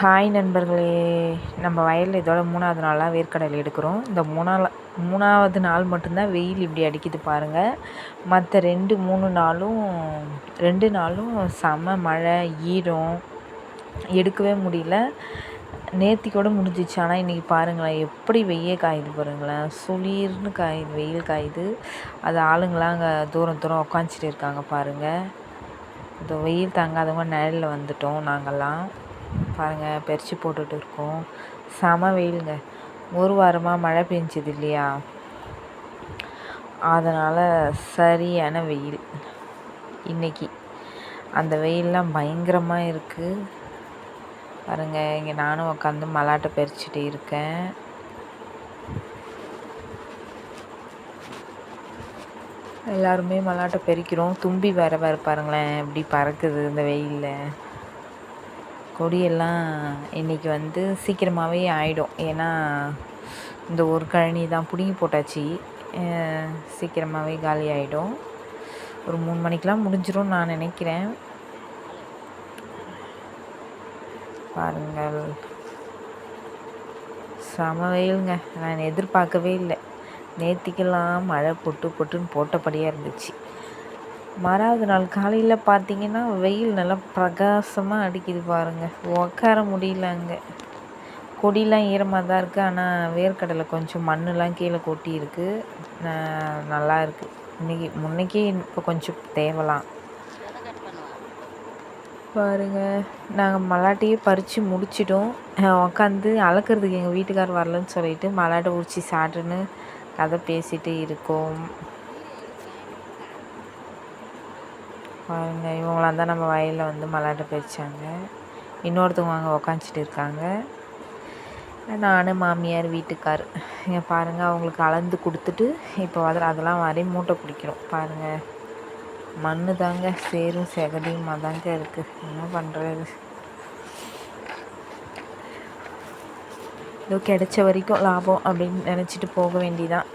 Hi நண்பர்களே. நம்ம வயலில் இதோட மூணாவது நாளாக வேர்க்கடலை எடுக்கிறோம். இந்த மூணால மூணாவது நாள் மட்டும்தான் வெயில் இப்படி அடிக்குது பாருங்கள் மற்ற ரெண்டு மூணு நாளும் ரெண்டு நாளும் செம மழை ஈரம். எடுக்கவே முடியல. நேத்தி கூட முடிஞ்சிச்சு. ஆனால் இன்றைக்கி பாருங்களேன் எப்படி வெய்ய காயுது பாருங்களேன். சுளீர்னு காயுது வெயில் காயுது. அது ஆளுங்களாம் அங்கே தூரம் தூரம் உக்காந்துச்சிட்டு இருக்காங்க பாருங்கள் இந்த வெயில் தாங்காதவங்க நிழலில் வந்துட்டோம் நாங்கள்லாம் பாருங்கள் பறித்து போட்டுட்டு இருக்கோம். செம வெயிலுங்க. ஒரு வாரமாக மழை பெஞ்சுது இல்லையா? அதனால் சரியான வெயில். இன்றைக்கி அந்த வெயிலெலாம் பயங்கரமாக இருக்குது பாருங்கள் இங்கே நானும் உட்காந்து மல்லாட்டை பறிச்சுட்டு இருக்கேன். எல்லாருமே மல்லாட்டை பறிக்கிறோம். தும்பி வேற வேறு பாருங்களேன் எப்படி பறக்குது இந்த வெயிலில். கொடியெல்லாம் இன்றைக்கி வந்து சீக்கிரமாகவே ஆகிடும் ஏன்னா இந்த ஒரு கழனி தான் பிடுங்கி போட்டாச்சு. சீக்கிரமாகவே காலி ஆகிடும் ஒரு மூணு மணிக்கெலாம் முடிஞ்சிடும் நான் நினைக்கிறேன். பாருங்கள். செம வெயிலுங்க. நான் எதிர்பார்க்கவே இல்லை. நேத்திக்கெல்லாம் மழை பொட்டு பொட்டுன்னு போட்டபடியாக இருந்துச்சு. மறாவது நாள் காலையில் பார்த்தீங்கன்னா வெயில் நல்லா பிரகாசமாக அடிக்குது பாருங்கள் உக்கார முடியல அங்கே. கொடிலாம் ஈரமாக தான் இருக்குது ஆனால் வேர்க்கடலை கொஞ்சம் மண்ணெலாம் கீழே கொட்டி இருக்குது நல்லா இருக்குது இன்றைக்கி முன்னைக்கே இப்போ கொஞ்சம் தேவலாம். பாருங்கள் நாங்கள் மல்லாட்டையே பறித்து முடிச்சிட்டோம். உக்காந்து அளக்கிறதுக்கு எங்கள் வீட்டுக்கார் வரலன்னு சொல்லிட்டு மல்லாட்டை உரிச்சி சாப்பிட்டுன்னு கதை பேசிகிட்டு இருக்கோம். பாருங்கள் இவங்களாம் தான் நம்ம வயலில் வந்து மல்லாட்டை பறித்தாங்க இன்னொருத்தவங்க அங்கே உக்காந்துச்சிட்டு இருக்காங்க. நான் மாமியார் வீட்டுக்கார் இங்கே பாருங்கள் அவங்களுக்கு அளந்து கொடுத்துட்டு இப்போ அதில் அதெல்லாம் வரையும் மூட்டை பிடிக்கிறோம். பாருங்கள் மண் தாங்க சேரும் செகடியுமா தாங்க இருக்குது என்ன பண்ணுறது ஏதோ கிடைச்ச வரைக்கும் லாபம் அப்படின்னு நினச்சிட்டு போக வேண்டிதான்